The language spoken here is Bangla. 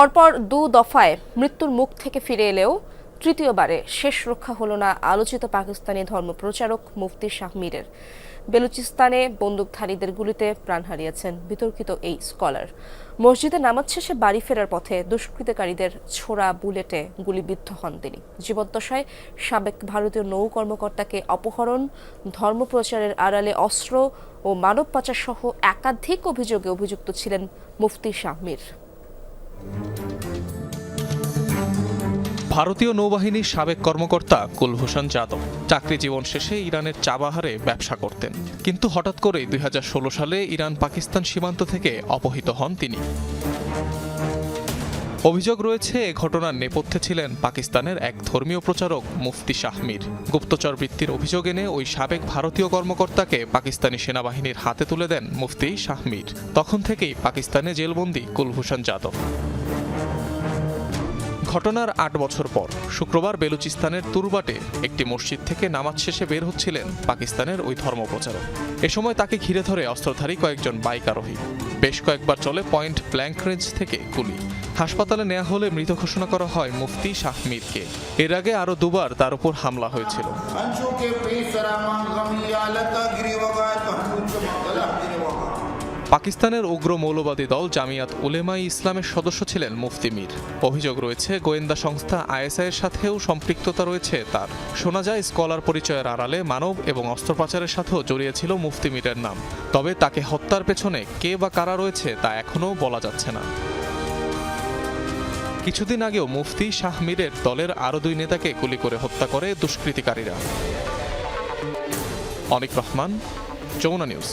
পরপর দু দফায় মৃত্যুর মুখ থেকে ফিরে এলেও তৃতীয়বারে শেষ রক্ষা হলো না আলোচিত পাকিস্তানি ধর্মপ্রচারক মুফতি শাহ মীরের। বেলুচিস্তানে বন্দুকধারীদের গুলিতে প্রাণ হারিয়েছেন বিতর্কিত এই স্কলার। মসজিদে নামাজ শেষে বাড়ি ফেরার পথে দুষ্কৃতকারীদের ছোড়া বুলেটে গুলিবিদ্ধ হন তিনি। জীবদ্দশায় সাবেক ভারতীয় নৌ কর্মকর্তাকে অপহরণ, ধর্মপ্রচারের আড়ালে অস্ত্র ও মানব পাচার সহ একাধিক অভিযোগে অভিযুক্ত ছিলেন মুফতি শাহ মীর। ভারতীয় নৌবাহিনীর সাবেক কর্মকর্তা কুলভূষণ যাদব চাকরি জীবন শেষে ইরানের চাবাহারে ব্যবসা করতেন। কিন্তু হঠাৎ করেই দুই হাজার ষোলো সালে ইরান পাকিস্তান সীমান্ত থেকে অপহৃত হন তিনি। অভিযোগ রয়েছে, এ ঘটনার নেপথ্যে ছিলেন পাকিস্তানের এক ধর্মীয় প্রচারক মুফতি শাহমির। গুপ্তচর বৃত্তির অভিযোগ এনে ওই সাবেক ভারতীয় কর্মকর্তাকে পাকিস্তানি সেনাবাহিনীর হাতে তুলে দেন মুফতি শাহমির। তখন থেকেই পাকিস্তানে জেলবন্দি কুলভূষণ যাদব। ঘটনার আট বছর পর শুক্রবার বেলুচিস্তানের তুরবাটে একটি মসজিদ থেকে নামাজ শেষে বের হচ্ছিলেন পাকিস্তানের ওই ধর্মপ্রচারক। এ সময় তাকে ঘিরে ধরে অস্ত্রধারী কয়েকজন বাইক আরোহী। বেশ কয়েকবার চলে পয়েন্ট ব্ল্যাঙ্ক রেঞ্জ থেকে গুলি। হাসপাতালে নেওয়া হলে মৃত ঘোষণা করা হয় মুফতি শাহমীরকে এর আগে আরও দুবার তার উপর হামলা হয়েছিল। পাকিস্তানের উগ্র মৌলবাদী দল জামিয়াত উলেমাই ইসলামের সদস্য ছিলেন মুফতি মীর। অভিযোগ রয়েছে, গোয়েন্দা সংস্থা আইএসআই এর সাথেও সম্পৃক্ততা রয়েছে তার। শোনা যায়, স্কলার পরিচয়ের আড়ালে মানব এবং অস্ত্র পাচারের সাথেও জড়িয়েছিল মুফতি মীরের নাম। তবে তাকে হত্যার পেছনে কে বা কারা রয়েছে তা এখনও বলা যাচ্ছে না। কিছুদিন আগেও মুফতি শাহ মীরের দলের আরও দুই নেতাকে গুলি করে হত্যা করে দুষ্কৃতিকারীরা। অনিক রহমান, যমুনা নিউজ।